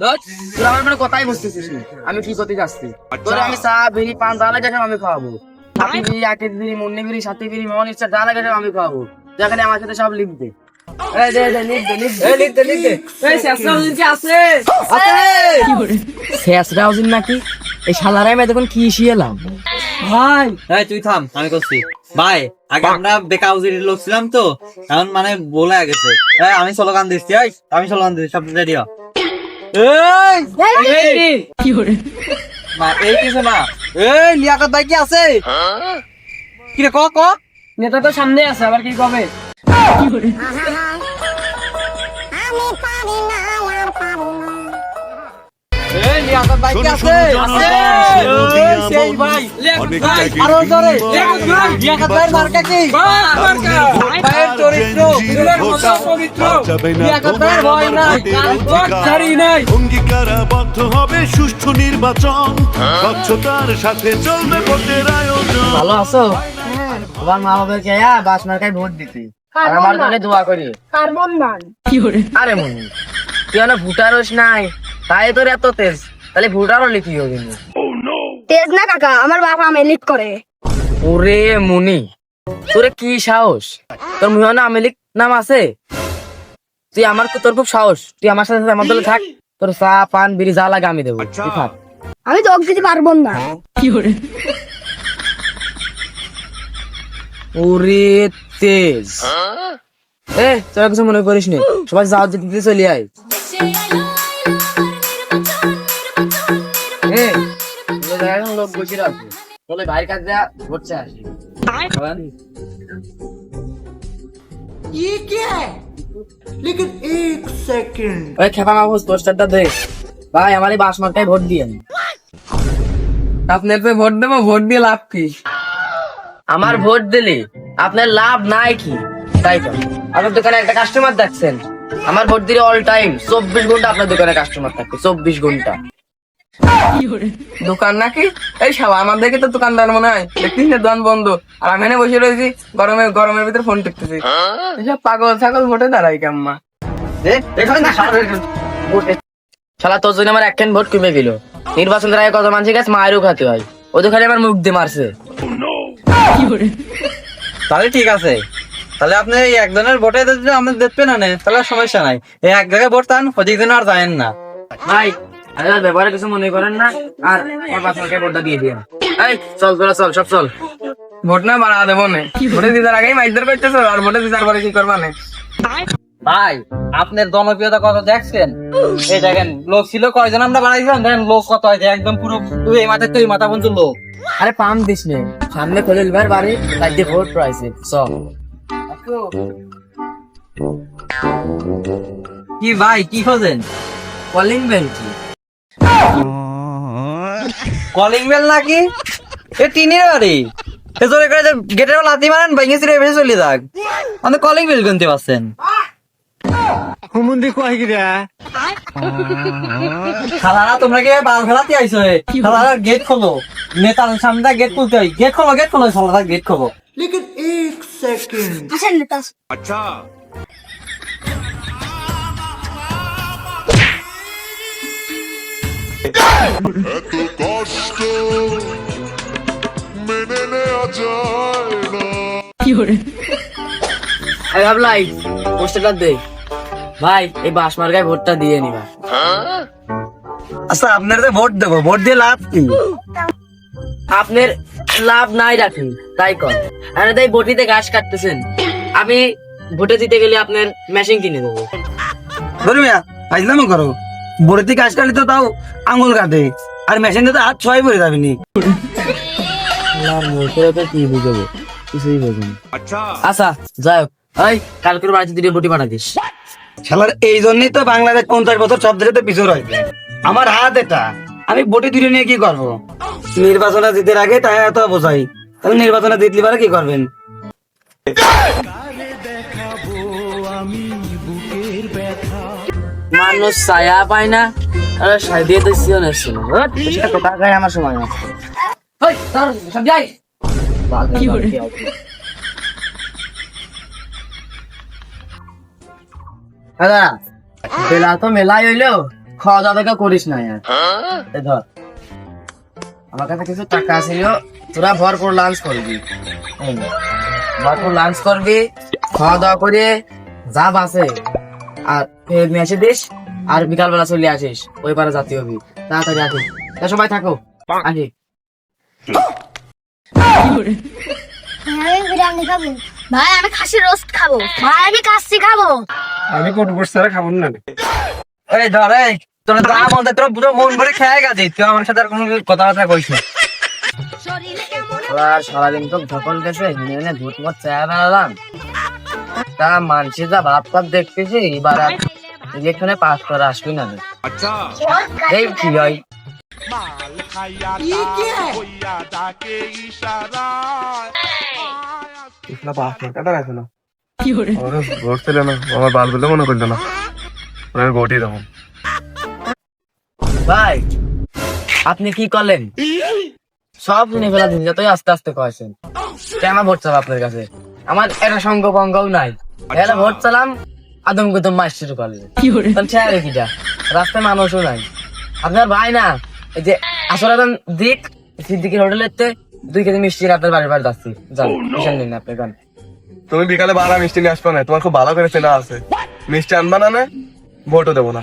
দোস্ত তুই আমার কোনো কথাই বুঝতেছিস আমি কি করতে যাচ্ছি। তোর আমি চা বিড়ি পান যা লাগে আমি খাওয়াবো। হাতি বিড়ি আটের বিড়ি মুন্নি বিড়ি সাথে বিড়ি মন ইচ্ছা যা লাগে আমি খাওয়াবো। যেখানে আমার সাথে সব লিখবে। এই দে দে লিখ দে লিখ দে লিখ দে লিখ দে এই শেষরা উজির কি আছে। আছে। শেষরা উজির নাকি? এই শালারাই মে দেখুন কি শিয়েলাম ভাই। এই তুই থাম আমি করছি। ভাই আগে আমরা বেকা বেকাউজির লোক ছিলাম তো এখন মানে বলে গেছে। এই, আমি স্লোগান দিচ্ছি এই, আমি স্লোগান দিচ্ছি সব রেডি এই! মা এই! কিছু না। এই লিয়াকত ভাই কি আছে? কি রে ক ক? নেতা তো সামনে আছে আবার কি কবে? কি আছে অঙ্গীকারাবদ্ধ হবে সুষ্ঠু নির্বাচন। স্বচ্ছতার সাথে চলবে ভোটের আয়োজন। ভালো আছো? তোমার মা বাবাকে বাস মার্কায় ভোট দিতে। আমার জন্য দোয়া করি। কার্বন দান আরে মনি তুই ভোটারস নাই। তাই তোর এত তেজ। তাহলে ভোটারও লিখি হবে তেজ না কাকা আমার বাবা আমেলিক করে। ওরে মুনি তোরে কি সাহস? তোর মুহে না আমেলিক নাম আছে? তুই আমার তোর খুব সাহস। তুই আমার সাথে সাথে আমার দলে থাক। তোর চা পান বিড়ি যা লাগে আমি দেবো। তুই থাক। আমি তো দিতে পারব না। কি করে? ওরে তেজ। এ তোরা কিছু মনে করিস নি। সবাই যাওয়ার দিতে চলে আয়। লোক বসে কাছে যা ঘুরছে আসি। দে ভাই আমার এই বাস মার্কায় ভোট দিয়েন আপনার তো ভোট দেবো ভোট দিয়ে লাভ কি? আমার ভোট দিলে আপনার লাভ নাই কি? তাই তো। আপনার দোকানে একটা কাস্টমার দেখছেন। আমার ভোট দিলে অল টাইম চব্বিশ ঘণ্টা আপনার দোকানে কাস্টমার থাকবে চব্বিশ ঘণ্টা। দোকান নাকি? এই সব আমার দেখে তো দোকানদার মনে হয়। দেখছিস না দোকান বন্ধ। আর আমি এখানে বসে রয়েছি গরমে গরমের ভিতরে ফোন টিপতেছি। এসব পাগল ছাগল ভোটে দাঁড়াই কেম্মা শালা তোর জন্য আমার একখান ভোট কমে গেল। নির্বাচনের আগে কত মানুষের কাছে মায়েরও খাতে হয়। ওদের খালি আমার মুখ দিয়ে মারছে। তাহলে ঠিক আছে। তাহলে আপনি এই একজনের ভোটে যদি আপনি দেখবেন না নে, তাহলে সমস্যা নাই। এই এক জায়গায় ভোট তান ওদিক দিন আর যায়েন না। ভাই আরে ব্যাপারে কিছু মনে করেন না। আর আমার বাচ্চাকে ভোটটা দিয়ে দিন এই চল তোরা চল সব চল। ভোট না বাড়া দেবো না। ভোটে দিদার আগেই মাইকদার করতেছো আর ভোটে দিদার পরে কি করবা না? ভাই আপনার জনপ্রিয়তা কত দেখছেন? এই দেখেন লোক ছিল কয়জন? আমরা বাড়াইছিলাম দেখেন লোক কত হয়েছে একদম পুরো তুই এই মাথা তুই মাথা পর্যন্ত লোক। আরে পাম দিস নে। সামনে খলিল ভাইয়ের বাড়ি তাই দিয়ে ভোট পাইছে। চল কি ভাই কি খোঁজেন? কলিং বেল কি? কলিং বেল নাকি? এ টিনের বাড়ি। এ জোরে করে গেটের লাথি মারেন ভেঙে ছিঁড়ে ভেসে চলে যাক। আপনি কলিং বেল কিনতে পারছেন। খালারা তোমরা কি বাল খেলাতে আইছো হে? খালারা গেট খোলো। নেতার সামনে গেট খুলতে হয়। গেট খোলো গেট খোলো খালারা গেট খোলো। আসেন নেতা এত কষ্ট মেনে নেওয়া যায় না। এই ভাবলাই পোস্টারটা দে। ভাই এই ভোটটা দিয়ে নিবা। আচ্ছা আপনার ভোট দেবো। ভোট দিয়ে লাভ কি? আপনার লাভ নাই রাখি তাই কর। আরে তাই বটিতে ঘাস কাটতেছেন। আমি ভোটে দিতে গেলে আপনার মেশিন কিনে দেবো। ধরু মিয়া ফাইজলামো করো। বড়িতে কাজ কাটলে তো তাও আঙুল কাটে। আর মেশিনে তো হাত ছয় পড়ে যাবে নি। কি বুঝাবো? কিছুই বুঝুন আচ্ছা। যাই হোক। এই কালকের বাড়িতে দুটো বটি পাঠা দিস শালার এই জন্যই তো বাংলাদেশ পঞ্চাশ বছর সব দেশে তো পিছু রয়েছে আমার হাত এটা। আমি বটি দূরে নিয়ে কি করব? নির্বাচনে জিতের আগে তাই এত বোঝাই। আমি নির্বাচনে জিতলি পারে কি করবেন? মানুষ ছায়া পায় না আরে সাই দিয়ে তো সিও নেছে না হট, সেটা কোথা খায় আমার সময় আছে ওই তার সব যাই। কি করে দাদা বেলা তো মেলাই হইল খাওয়া দাওয়া করিস না আর ধর আমার কাছে কিছু টাকা ছিল তোরা ভরপুর লাঞ্চ করবি। নে। ভরপুর লাঞ্চ করবি খাওয়া দাওয়া করে যা বাসে আর ফের নিয়ে এসে দিস আর বিকালবেলা চলে আসিস ওই পারে জাতি হবি তাড়াতাড়ি আসিস। তা সবাই থাকো আসি। আমি বিরিয়ানি খাব ভাই আমি খাসির রোস্ট খাব। ভাই আমি কাচ্চি খাব। আমি কোট বসে খাব না। এই ধর এই তোর মন চায় তোর পুরো মন ভরে খেয়ে গেছে তুই আমার সাথে আর কোনো কথাবার্তা কইস না। আর সারাদিন তো ধকল গেছে নিয়ে ধুত মত চেয়ে বেড়ালাম। তা মানছি যা ভাব ভাব দেখতেছি এবার আর ইলেকশনে পাস করে আসবি না। রে। এই কি হয়? ভোট ছিল না। আমার বাল বলে মনে করল না। আমি ভোটই তখন ভাই আপনি কি করলেন? সব শুনে ফেলা দিন যতই আস্তে আস্তে কয়েছেন। কেন ভোট চালাম আপনার কাছে? আমার এটা সঙ্গ পঙ্গও নাই এলা ভোট চালাম আদম কুদম মাস শুরু করলে। ছেড়ে কিটা রাস্তায় মানুষও নাই। আপনার ভাই না এই যে আসলে দিক সিদ্দিকের হোটেলের তে দুই কেজি মিষ্টি আপনার বাড়ির বাড়ি যাচ্ছি যান মিশন নিন আপনি গান তুমি বিকালে বারা মিষ্টি নিয়ে আসবে না তোমার খুব ভালো করে চেনা আছে। মিষ্টি আনবা না না ভোটও দেবো না।